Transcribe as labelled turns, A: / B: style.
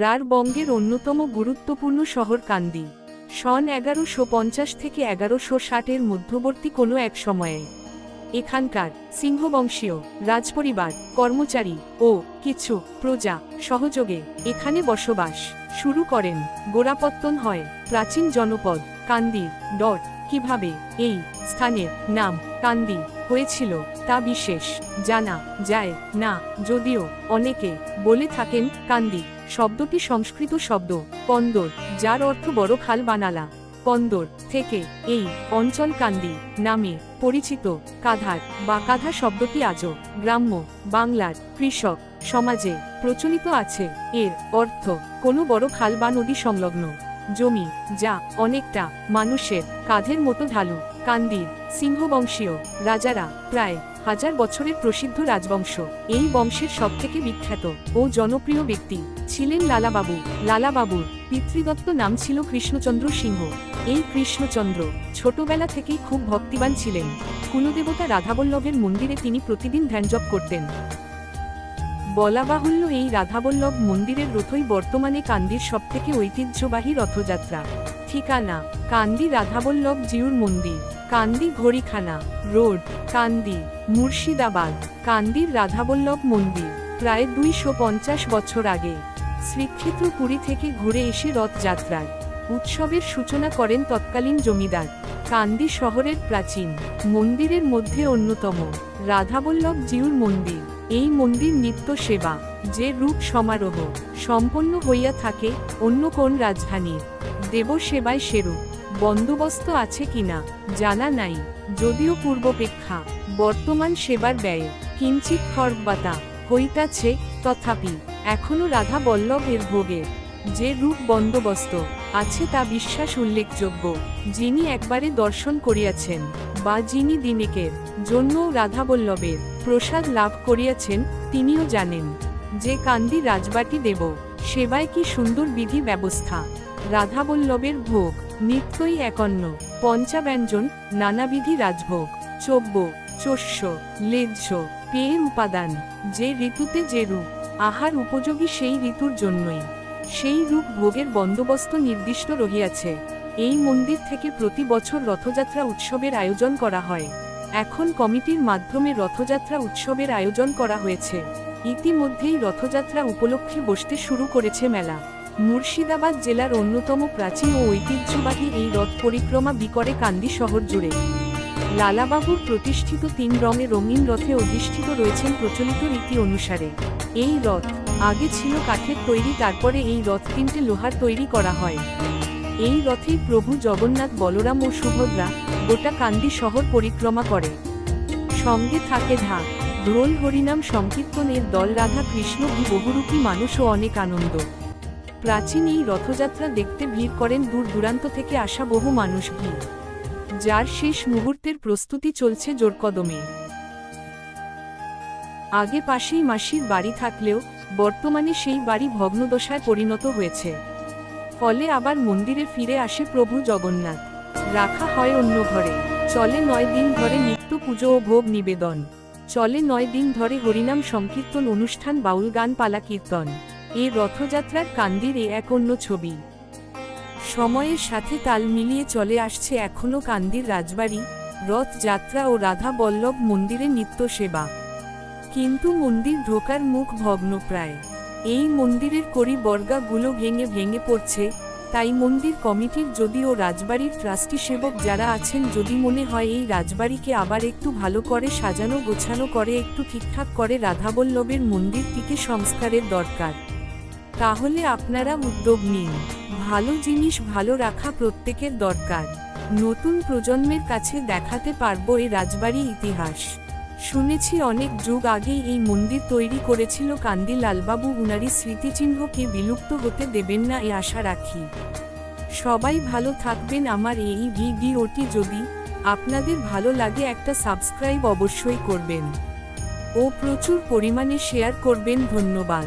A: রারবঙ্গের অন্যতম গুরুত্বপূর্ণ শহর কান্দি। সন এগারোশো পঞ্চাশ থেকে এগারোশো ষাটের মধ্যবর্তী কোনো এক সময়ে। এখানকার সিংহবংশীয়, রাজপরিবার, কর্মচারী ও কিছু প্রজা সহযোগে এখানে বসবাস শুরু করেন। গোড়াপত্তন হয় প্রাচীন জনপদ কান্দি ডট। কীভাবে এই স্থানের নাম কান্দি হয়েছিল তা বিশেষ জানা যায় না, যদিও অনেকে বলে থাকেন কান্দি। শব্দটি সংস্কৃত শব্দ, কন্দর, যার অর্থ বড় খাল বানালা কন্দর থেকে এই অঞ্চল কান্দি নামে পরিচিত। কাধার বা কাধা শব্দটি আজও গ্রাম্য, বাংলার কৃষক সমাজে প্রচলিত আছে। এর অর্থ কোনো বড় খাল বা নদী সংলগ্ন। জমি যা অনেকটা মানুষের কাঁধের মতো ঢালু। কান্দির, সিংহবংশীয়, রাজারা, প্রায় হাজার বছরের প্রসিদ্ধ রাজবংশ। এই বংশের সবথেকে বিখ্যাত ও জনপ্রিয় ব্যক্তি ছিলেন লালাবাবু। লালাবাবুর পিতৃদত্ত নাম ছিল কৃষ্ণচন্দ্র সিংহ। এই কৃষ্ণচন্দ্র ছোটবেলা থেকেই খুব ভক্তিবান ছিলেন। কুলদেবতা রাধাবল্লভের মন্দিরে তিনি প্রতিদিন ধ্যানজপ করতেন। বলা বাহুল্য এই রাধাবল্লভ মন্দিরের রথই বর্তমানে কান্দির সবথেকে ঐতিহ্যবাহী রথযাত্রা। ঠিকানা, কান্দি রাধাবল্লভ জিউর মন্দির, কান্দি ঘড়িখানা, রোড, কান্দি, মুর্শিদাবাদ, কান্দির রাধাবল্লভ মন্দির, প্রায় দুইশো পঞ্চাশ বছর আগে। শ্রীক্ষেত্র পুরী থেকে ঘুরে এসে রথযাত্রার উৎসবের সূচনা করেন তৎকালীন জমিদার, কান্দি শহরের প্রাচীন, মন্দিরের মধ্যে অন্যতম, রাধাবল্লভ জিউর মন্দির। এই মন্দির নিত্য সেবা, যে রূপ সমারোহ, সম্পন্ন হইয়া থাকে অন্য কোন রাজধানীর। দেব সেবায় সেরূপ, বন্দোবস্ত আছে কিনা, জানা নাই, যদিও পূর্বপেক্ষা, বর্তমান সেবার ব্যয় কিঞ্চিত খর্বাতা হইতাছে, তথাপি, এখনও রাধা বল্লভের ভোগের, যে রূপ বন্দোবস্ত, আছে তা বিশ্বাস উল্লেখযোগ্য, যিনি একবারে দর্শন করিয়াছেন, বা যিনি দিনেকের জন্য রাধাবল্লভের প্রসাদ লাভ করিয়াছেন, তিনিও জানেন, যে কান্দি রাজবাটি দেব, সেবায় কি সুন্দর বিধি ব্যবস্থা? রাধাবল্লভের ভোগ, নিত্যই একন্ন, পঞ্চাব্যঞ্জন, নানাবিধি রাজভোগ, চব্য, চস্য, লেজ্জ, পেয়ের উপাদান, যে ঋতুতে যে রূপ আহার উপযোগী সেই ঋতুর জন্যই। সেই রূপ ভোগের বন্দোবস্ত নির্দিষ্ট রহিয়াছে। এই মন্দির থেকে প্রতি বছর রথযাত্রা উৎসবের আয়োজন করা হয়। এখন কমিটির মাধ্যমে রথযাত্রা উৎসবের আয়োজন করা হয়েছে। ইতিমধ্যেই রথযাত্রা উপলক্ষে বসতে শুরু করেছে মেলা। মুর্শিদাবাদ জেলার অন্যতম প্রাচীন ও ঐতিহ্যবাহী এই রথ পরিক্রমা বিকরে কান্দি শহর জুড়ে। লালাবাবুর প্রতিষ্ঠিত তিন রঙে রঙিন রথে অধিষ্ঠিত রয়েছেন প্রচলিত রীতি অনুসারে। এই রথ আগে ছিল কাঠের তৈরি, তারপরে এই রথ তিনটে লোহার তৈরি করা হয়। এই রথেই প্রভু জগন্নাথ, বলরাম ও সুভদ্রা গোটা কান্দি শহর পরিক্রমা করে। সঙ্গে থাকে ঢাক ঢোল হরিনাম সংকীর্তনের দল রাধা কৃষ্ণ বহুরূপী মানুষ ও অনেক আনন্দ। প্রাচীন এই রথযাত্রা দেখতে ভিড় করেন দূর দূরান্ত থেকে আসা বহু মানুষ ভিড় যার শেষ মুহূর্তের প্রস্তুতি চলছে জোরকদমে। আগে পাশেই মাসির বাড়ি থাকলেও বর্তমানে সেই বাড়ি ভগ্নদশায় পরিণত হয়েছে। ফলে আবার মন্দিরে ফিরে আসে প্রভু জগন্নাথ। রাখা হয় অন্য ঘরে। চলে নয় দিন ধরে নিত্য পুজো ও ভোগ নিবেদন। চলে নয় দিন ধরে হরিনাম সংকীর্তন অনুষ্ঠান, বাউল গান, পালা কীর্তন। এই রথযাত্রার কান্দির এ এক অন্য ছবি। সময়ের সাথে তাল মিলিয়ে চলে আসছে এখনও কান্দির রাজবাড়ি, রথযাত্রা ও রাধা বল্লভ মন্দিরে নিত্য সেবা। কিন্তু মন্দির ঢোকার মুখ ভগ্নপ্রায়। এই মন্দিরের করি বর্গাগুলো ভেঙে ভেঙে পড়ছে তাই মন্দির কমিটির যদিও রাজবাড়ির ট্রাস্টি সেবক যারা আছেন, যদি মনে হয় এই রাজবাড়িকে আবার একটু ভালো করে সাজানো গোছানো করে, একটু ঠিকঠাক করে রাধাবল্লভের মন্দিরটিকে সংস্কারের দরকার। তাহলে আপনারা উদ্যোগ নিন। ভালো জিনিস ভালো রাখা প্রত্যেকের দরকার। নতুন প্রজন্মের কাছে দেখাতে পারব এই রাজবাড়ি ইতিহাস। শুনেছি অনেক যুগ আগেই এই মন্দির তৈরি করেছিল কান্দি লালবাবু উনারি স্মৃতিচিহ্নকে বিলুপ্ত হতে দেবেন না এ আশা রাখি। সবাই ভালো থাকবেন আমার এই ভিডিওটি যদি আপনাদের ভালো লাগে একটা সাবস্ক্রাইব অবশ্যই করবেন। ও প্রচুর পরিমাণে শেয়ার করবেন ধন্যবাদ।